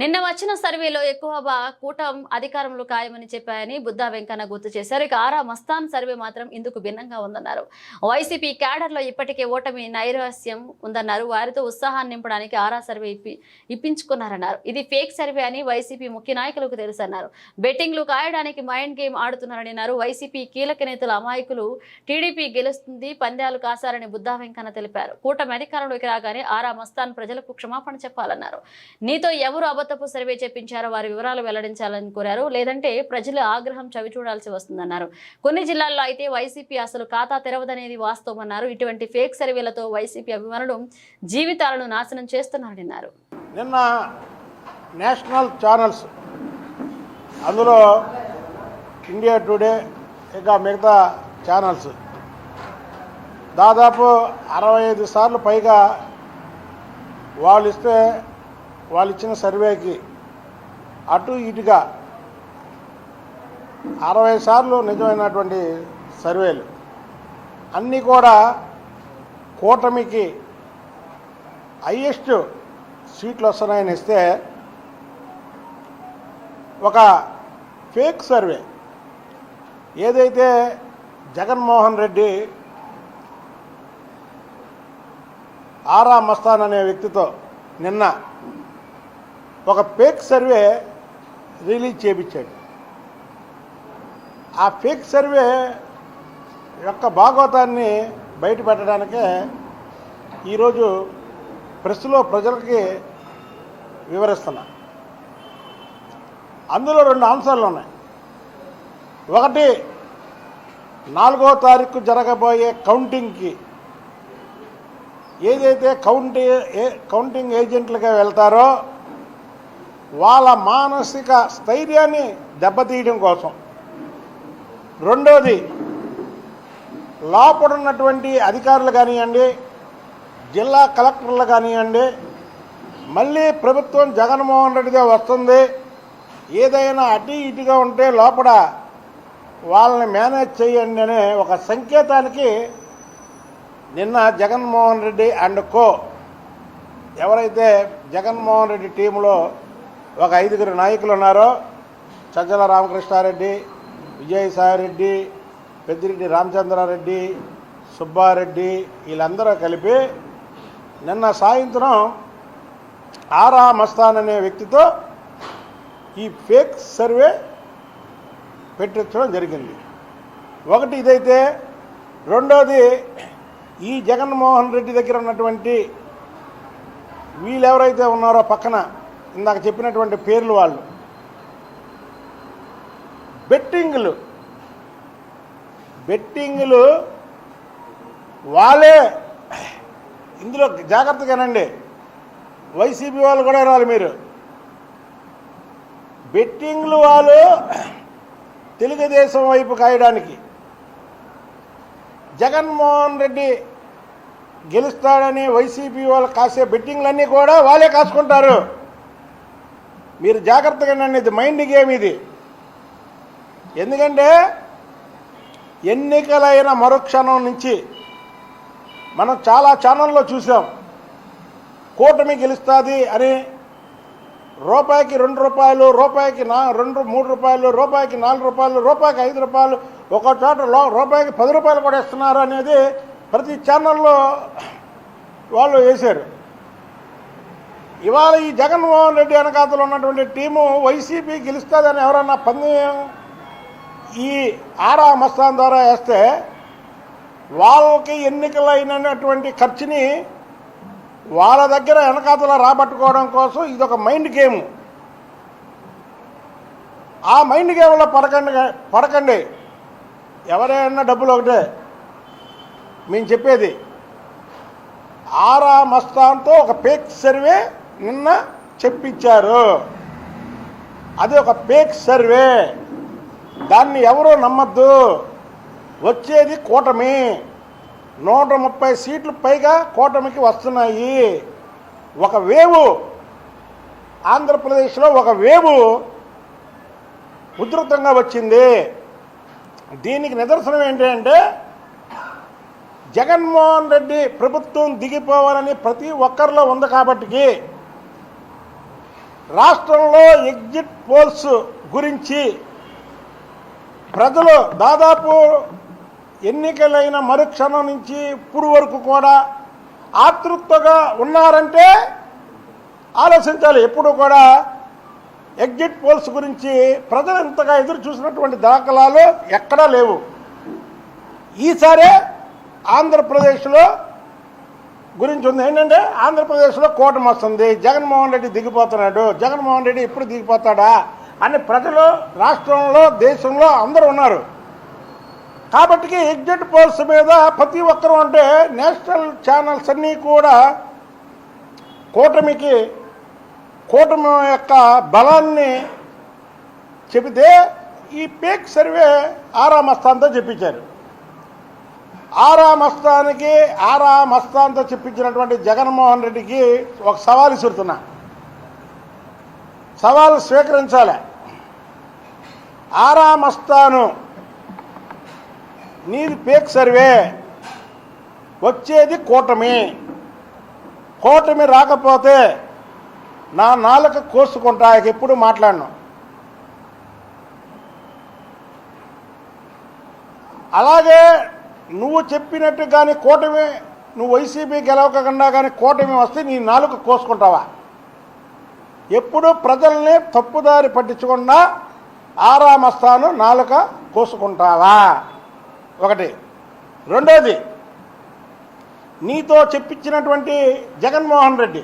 నిన్న వచ్చిన సర్వేలో ఎక్కువ బా కూటం అధికారంలో ఖాయమని చెప్పాయని బుద్ధా వెంకన్న గుర్తు చేశారు. ఇక ఆరా మస్తాన్ సర్వే మాత్రం ఇందుకు భిన్నంగా ఉందన్నారు. వైసీపీ క్యాడర్లో ఇప్పటికే ఓటమి నైరాస్యం ఉందన్నారు. వారితో ఉత్సాహాన్ని నింపడానికి ఆరా సర్వే ఇప్పి ఇప్పించుకున్నారన్నారు. ఇది ఫేక్ సర్వే అని వైసీపీ ముఖ్య నాయకులకు తెలుసన్నారు. బెట్టింగ్లు కాయడానికి మైండ్ గేమ్ ఆడుతున్నారని అన్నారు వైసీపీ కీలక నేతల అమాయకులు టీడీపీ గెలుస్తుంది పంద్యాలు కాసారని బుద్ధా వెంకన్న తెలిపారు. కూటమి అధికారంలోకి రాగానే ఆరా మస్తాన్ ప్రజలకు క్షమాపణ చెప్పాలన్నారు. నీతో ఎవరు అబద్ధపు సర్వే చేపించారు వారి వివరాలు వెల్లడించాలని కోరారు. లేదంటే ప్రజలు ఆగ్రహం చవి చూడాల్సి వస్తుందన్నారు. కొన్ని జిల్లాల్లో అయితే వైసీపీ అసలు ఖాతా తెరవదనేది వాస్తవమన్నారు. ఇటువంటి ఫేక్ సర్వేలతో వైసీపీ అభిమానులు జీవితాలను నాశనం చేస్తున్నారన్నారు. నిన్న నేషనల్ ఛానల్స్ అందులో ఇండియా టుడే ఇంకా మిగతా ఛానల్స్ దాదాపు అరవై ఐదు సార్లు పైగా వాళ్ళు ఇస్తే వాళ్ళు ఇచ్చిన సర్వేకి అటు ఇటుగా అరవై సార్లు నిజమైనటువంటి సర్వేలు. అన్నీ కూడా కూటమికి హయ్యెస్ట్ సీట్లు వస్తున్నాయని ఇస్తే ఒక ఫేక్ సర్వే. ఏదైతే జగన్మోహన్ రెడ్డి ఆరా మస్తాన్ అనే వ్యక్తితో నిన్న ఒక ఫేక్ సర్వే రిలీజ్ చేపించాడు. ఆ ఫేక్ సర్వే యొక్క భాగవతాన్ని బయటపెట్టడానికే ఈరోజు ప్రెస్లో ప్రజలకి వివరిస్తున్నా. అందులో రెండు అంశాలు ఉన్నాయి. ఒకటి నాలుగో తారీఖు జరగబోయే కౌంటింగ్కి ఏదైతే కౌంటి ఏ కౌంటింగ్ ఏజెంట్లుగా వెళ్తారో వాళ్ళ మానసిక స్థైర్యాన్ని దెబ్బతీయడం కోసం. రెండోది లోపల ఉన్నటువంటి అధికారులు కానివ్వండి జిల్లా కలెక్టర్లు కానివ్వండి మళ్ళీ ప్రభుత్వం జగన్మోహన్ రెడ్డిదే వస్తుంది. ఏదైనా అటు ఇటుగా ఉంటే లోపల వాళ్ళని మేనేజ్ చేయండి అనే ఒక సంకేతానికి నిన్న జగన్మోహన్ రెడ్డి అండ్ కో ఎవరైతే జగన్మోహన్ రెడ్డి టీంలో ఒక ఐదుగురు నాయకులు ఉన్నారో చజ్జల రామకృష్ణారెడ్డి విజయసాయిరెడ్డి పెద్దిరెడ్డి రామచంద్రారెడ్డి సుబ్బారెడ్డి వీళ్ళందరూ కలిపి నిన్న సాయంత్రం ఆరా మస్తాన్ అనే వ్యక్తితో ఈ ఫేక్ సర్వే పెట్టించడం జరిగింది. ఒకటి ఇదైతే రెండోది ఈ జగన్మోహన్ రెడ్డి దగ్గర ఉన్నటువంటి వీళ్ళు ఎవరైతే ఉన్నారో పక్కన ఇందాక చెప్పినటువంటి పేర్లు వాళ్ళు. బెట్టింగ్లు. బెట్టింగ్లు వాళ్ళే. ఇందులో జాగ్రత్తగానండి. వైసీపీ వాళ్ళు కూడా రావాలి మీరు. బెట్టింగ్లు వాళ్ళు తెలుగుదేశం వైపు కాయడానికి. జగన్మోహన్ రెడ్డి గెలుస్తాడని వైసీపీ వాళ్ళు కాసే బెట్టింగ్లన్నీ కూడా వాళ్ళే కాసుకుంటారు. మీరు జాగ్రత్తగా నన్ను ఇది మైండ్ గేమ్ ఇది. ఎందుకంటే ఎన్నికలైన మరుక్షణం నుంచి మనం చాలా ఛానల్లో చూసాం. కూటమి గెలుస్తుంది అని రూపాయికి రెండు రూపాయలు రూపాయికి నా రెండు మూడు రూపాయలు రూపాయికి నాలుగు రూపాయలు రూపాయికి ఐదు రూపాయలు ఒక చోట లో- రూపాయికి పది రూపాయలు కూడా ఇస్తున్నారు అనేది ప్రతి ఛానల్లో వాళ్ళు వేశారు. ఇవాళ ఈ జగన్మోహన్ రెడ్డి వెనకాతలు ఉన్నటువంటి టీము వైసీపీ గెలుస్తుందని ఎవరన్నా పందెం ఈ ఆరా మస్తాన్ ద్వారా వేస్తే వాళ్ళకి ఎన్నికలైనటువంటి ఖర్చుని వాళ్ళ దగ్గర వెనకాతల రాబట్టుకోవడం కోసం ఇది ఒక మైండ్ గేమ్. ఆ మైండ్ గేమ్లో పడకండి పడకండి. ఎవరైనా డబ్బులు ఒకటే. మేము చెప్పేది. ఆరా మస్తాన్తో ఒక పేక్ సర్వే నిన్న చెప్పించారు. అది ఒక పేక్ సర్వే. దాన్ని ఎవరూ నమ్మద్దు. వచ్చేది కూటమి. నూట ముప్పై సీట్లు పైగా కూటమికి వస్తున్నాయి. ఒక వేవు. ఆంధ్రప్రదేశ్లో ఒక వేవు ఉధృతంగా వచ్చింది. దీనికి నిదర్శనం ఏంటి అంటే జగన్మోహన్ రెడ్డి ప్రభుత్వం దిగిపోవాలని ప్రతి ఒక్కరిలో ఉంది కాబట్టికి రాష్ట్రంలో ఎగ్జిట్ పోల్స్ గురించి ప్రజలు దాదాపు ఎన్నికలైన మరుక్షణం నుంచి ఇప్పుడు వరకు కూడా ఆతృప్తగా ఉన్నారంటే ఆలోచించాలి. ఎప్పుడు కూడా ఎగ్జిట్ పోల్స్ గురించి ప్రజలు ఇంతగా ఎదురు చూసినటువంటి దాఖలాలు ఎక్కడా లేవు. ఈసారే ఆంధ్రప్రదేశ్లో గురించి ఉంది. ఏంటంటే ఆంధ్రప్రదేశ్లో కూటమి వస్తుంది. జగన్మోహన్ రెడ్డి దిగిపోతున్నాడు. జగన్మోహన్ రెడ్డి ఎప్పుడు దిగిపోతాడా అని ప్రజలు రాష్ట్రంలో దేశంలో అందరూ ఉన్నారు. కాబట్టి ఎగ్జిట్ పోల్స్ మీద ప్రతి ఒక్కరూ అంటే నేషనల్ ఛానల్స్ అన్నీ కూడా కూటమికి కూటమి యొక్క బలాన్ని చెబితే ఈ పేక్ సర్వే ఆరామస్తానంతో చెప్పించారు. ఆరా మస్తానికి ఆరా మస్తాన్తో చెప్పించినటువంటి జగన్మోహన్ రెడ్డికి ఒక సవాల్ ఇసురుతున్నా సవాలు స్వీకరించాలి. ఆరా మస్తాను నీది పేక్ సర్వే వచ్చేది కూటమి. కూటమి రాకపోతే నా నాలుక కోసుకుంటా ఎప్పుడు మాట్లాడను. అలాగే నువ్వు చెప్పినట్టు కానీ కూటమి నువ్వు వైసీపీ గెలవకుండా కానీ కూటమి వస్తే నీ నాలుక కోసుకుంటావా? ఎప్పుడు ప్రజల్ని తప్పుదారి పట్టించకుండా ఆరామస్తాను నాలుక కోసుకుంటావా? ఒకటి. రెండోది నీతో చెప్పించినటువంటి జగన్మోహన్ రెడ్డి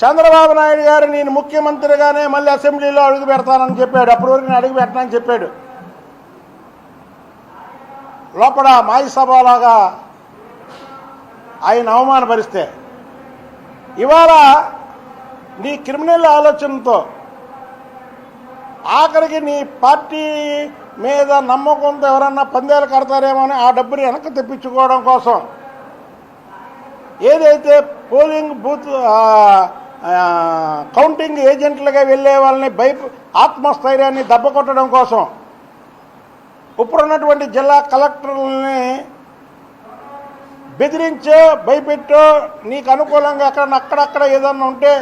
చంద్రబాబు నాయుడు గారు నేను ముఖ్యమంత్రిగానే మళ్ళీ అసెంబ్లీలో అడుగు పెడతానని చెప్పాడు. అప్పటి వరకు నేను అడుగు పెట్టనని చెప్పాడు. లోపల మాయసభలాగా ఆయన అవమానపరిస్తే ఇవాళ నీ క్రిమినల్ ఆలోచనతో ఆఖరికి నీ పార్టీ మీద నమ్మకంతో ఎవరన్నా పందేలు కడతారేమో అని ఆ డబ్బుని వెనక్కి తెప్పించుకోవడం కోసం ఏదైతే పోలింగ్ బూత్ కౌంటింగ్ ఏజెంట్లుగా వెళ్ళే వాళ్ళని భయ ఆత్మస్థైర్యాన్ని దెబ్బ కొట్టడం కోసం ఇప్పుడున్నటువంటి జిల్లా కలెక్టర్లని బెదిరించో భయపెట్టో నీకు అనుకూలంగా అక్కడ అక్కడక్కడ ఏదన్నా ఉంటే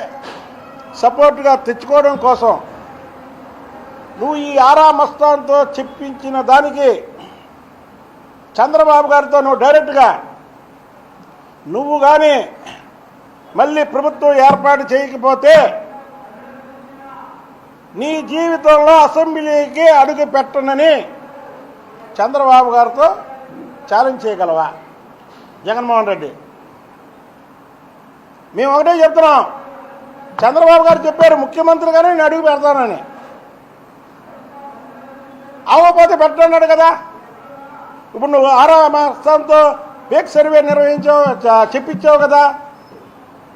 సపోర్ట్గా తెచ్చుకోవడం కోసం నువ్వు ఈ ఆరా మస్తాన్తో చెప్పించిన దానికి చంద్రబాబు గారితో నువ్వు డైరెక్ట్గా నువ్వు కానీ మళ్ళీ ప్రభుత్వం ఏర్పాటు చేయకపోతే నీ జీవితంలో అసెంబ్లీకి అడుగు పెట్టనని చంద్రబాబు గారితో ఛాలెంజ్ చేయగలవా? జగన్మోహన్ రెడ్డి. మేము ఒకటే చెప్తున్నాం. చంద్రబాబు గారు చెప్పారు ముఖ్యమంత్రిగానే నేను అడుగు పెడతానని. అవ్వకపోతే పెట్టన్నాడు కదా. ఇప్పుడు నువ్వు ఆరో మాసంతో బేక్ సర్వే నిర్వహించావు చెప్పించావు కదా.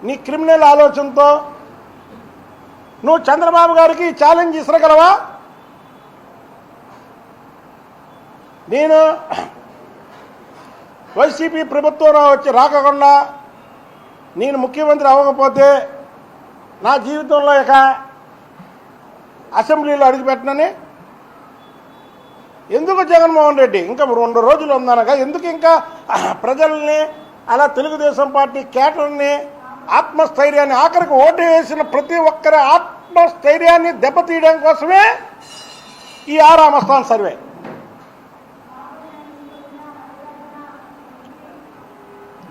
నీ క్రిమినల్ ఆలోచనతో నువ్వు చంద్రబాబు గారికి ఛాలెంజ్ ఇసరగలవా? నేను వైసీపీ ప్రభుత్వం వచ్చి రాకుండా నేను ముఖ్యమంత్రి అవ్వకపోతే నా జీవితంలో ఇక అసెంబ్లీలో అడుగుపెట్టనని ఎందుకు జగన్మోహన్ రెడ్డి? ఇంకా రెండు రోజులు ఉందనగా ఎందుకు ఇంకా ప్రజల్ని అలా తెలుగుదేశం పార్టీ కేటర్ని ఆత్మస్థైర్యాన్ని ఆఖరికి ఓటు వేసిన ప్రతి ఒక్కరి ఆత్మస్థైర్యాన్ని దెబ్బతీయడం కోసమే ఈ ఆరామస్థాన్ సర్వే.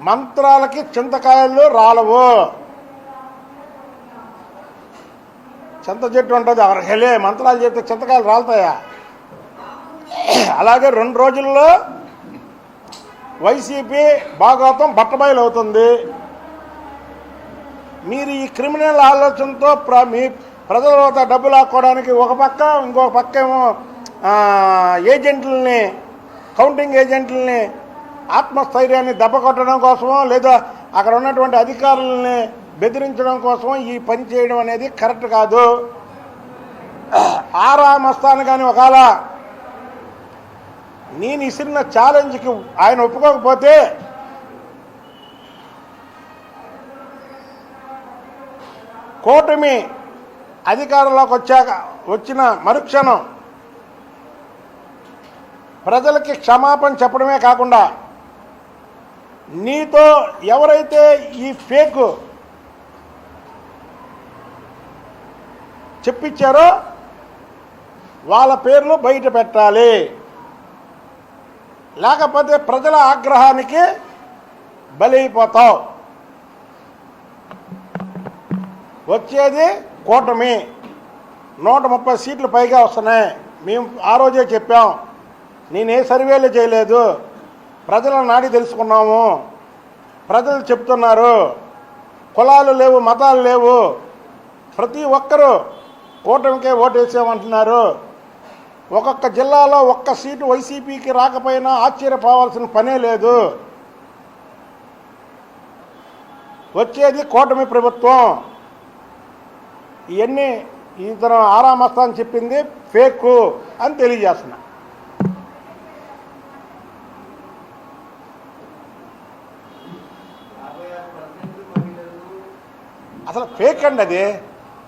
మంత్రాలకి చింతకాయలు రాలవు. చింత చెట్టు ఉంటుంది హెలే మంత్రాలు చెప్తే చింతకాయలు రాలుతాయా? అలాగే రెండు రోజుల్లో వైసీపీ భాగవతం బట్టబయలు అవుతుంది. మీరు ఈ క్రిమినల్ ఆలోచనతో ప్ర మీ ప్రజల వద్ద డబ్బు లాక్కోవడానికి ఒక పక్క ఇంకొక పక్క ఏమో ఏజెంట్లని కౌంటింగ్ ఏజెంట్లని ఆత్మస్థైర్యాన్ని దెబ్బ కొట్టడం కోసమో లేదా అక్కడ ఉన్నటువంటి అధికారులని బెదిరించడం కోసమో ఈ పని చేయడం అనేది కరెక్ట్ కాదు. ఆరా మస్తాను కానీ ఒకవేళ నేను ఇసిరిన ఛాలెంజ్కి ఆయన ఒప్పుకోకపోతే కూటమి అధికారంలోకి వచ్చాక వచ్చిన మరుక్షణం ప్రజలకి క్షమాపణ చెప్పడమే కాకుండా నీతో ఎవరైతే ఈ ఫేక్ చెప్పించారో వాళ్ళ పేర్లు బయట పెట్టాలి. లేకపోతే ప్రజల ఆగ్రహానికి బలైపోతావు. వచ్చేది కూటమి. నూట ముప్పై సీట్లు పైగా వస్తున్నాయి. మేము ఆ రోజే చెప్పాం. నేను ఏ సర్వేలు చేయలేదు. ప్రజల నాడి తెలుసుకున్నాము. ప్రజలు చెప్తున్నారు కులాలు లేవు మతాలు లేవు. ప్రతి ఒక్కరూ కూటమికే ఓటేసామంటున్నారు. ఒక్కొక్క జిల్లాలో ఒక్క సీటు వైసీపీకి రాకపోయినా ఆశ్చర్యపోవాల్సిన పనే లేదు. వచ్చేది కూటమి ప్రభుత్వం. ఇవన్నీ ఇతను ఆరామస్తా అని చెప్పింది ఫేక్ అని తెలియజేస్తున్నా. అసలు ఫేక్ అండి అది.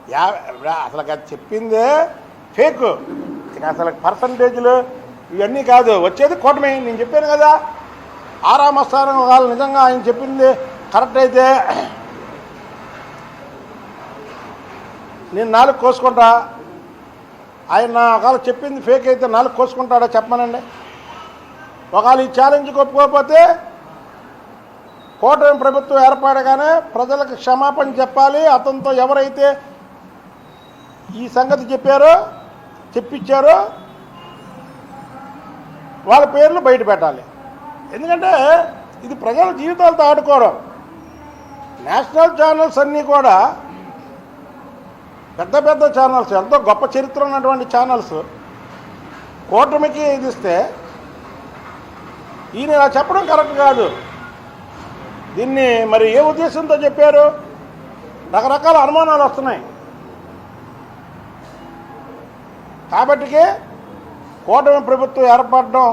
యా- అసలు అది చెప్పిందే ఫేక్ అసలు పర్సంటేజ్లు ఇవన్నీ కాదు. వచ్చేది కూటమి. నేను చెప్పాను కదా. ఆరామస్థానం వాళ్ళు నిజంగా ఆయన చెప్పింది కరెక్ట్ అయితే. నేను నాలుగు కోసుకుంటా. ఆయన ఒకవేళ చెప్పింది ఫేక్ అయితే నాలుగు కోసుకుంటాడా? చెప్పమనండి. ఒకవేళ ఈ ఛాలెంజ్ ఒప్పుకోకపోతే కూటమి ప్రభుత్వం ఏర్పడగానే ప్రజలకు క్షమాపణ చెప్పాలి. అతనితో ఎవరైతే ఈ సంగతి చెప్పారో చెప్పించారో వాళ్ళ పేర్లు బయట పెట్టాలి. ఎందుకంటే ఇది ప్రజల జీవితాలతో ఆడుకోవడం. నేషనల్ ఛానల్స్ అన్నీ కూడా పెద్ద పెద్ద ఛానల్స్ ఎంతో గొప్ప చరిత్ర ఉన్నటువంటి ఛానల్స్ కూటమికి ఇది ఇస్తే ఈయన ఇలా చెప్పడం కరెక్ట్ కాదు. దీన్ని మరి ఏ ఉద్దేశంతో చెప్పారు? రకరకాల అనుమానాలు వస్తున్నాయి. కాబట్టికే కూటమి ప్రభుత్వం ఏర్పడడం